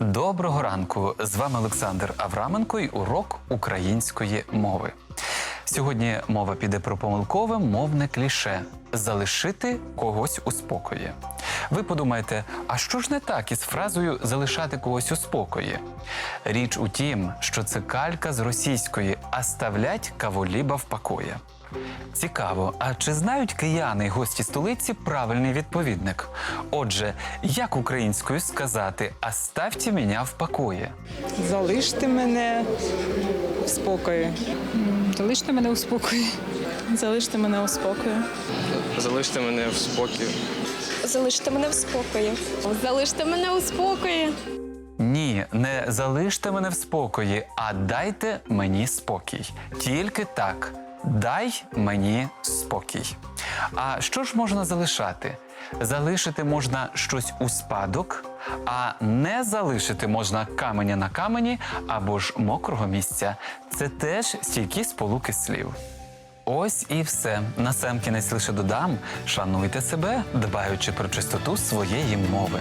Доброго ранку! З вами Олександр Авраменко і урок української мови. Сьогодні мова піде про помилкове мовне кліше залишити когось у спокої. Ви подумаєте, а що ж не так із фразою залишати когось у спокої? Річ у тім, що це калька з російської «оставлять кого-либо в покої». Цікаво, а чи знають кияни й гості столиці правильний відповідник? Отже, як українською сказати «оставьте мене в покої»? Залиште мене в спокої. Залиште мене у спокої. Залиште мене у спокої. Залиште мене в спокій. Залиште мене в спокої. Залиште мене у спокої. Ні, не залиште мене в спокої, а дайте мені спокій. Тільки так. Дай мені спокій. А що ж можна залишати? Залишити можна щось у спадок, а не залишити можна каменя на камені або ж мокрого місця. Це теж стійкі сполуки слів. Ось і все. На сам кінець лише додам: шануйте себе, дбаючи про чистоту своєї мови.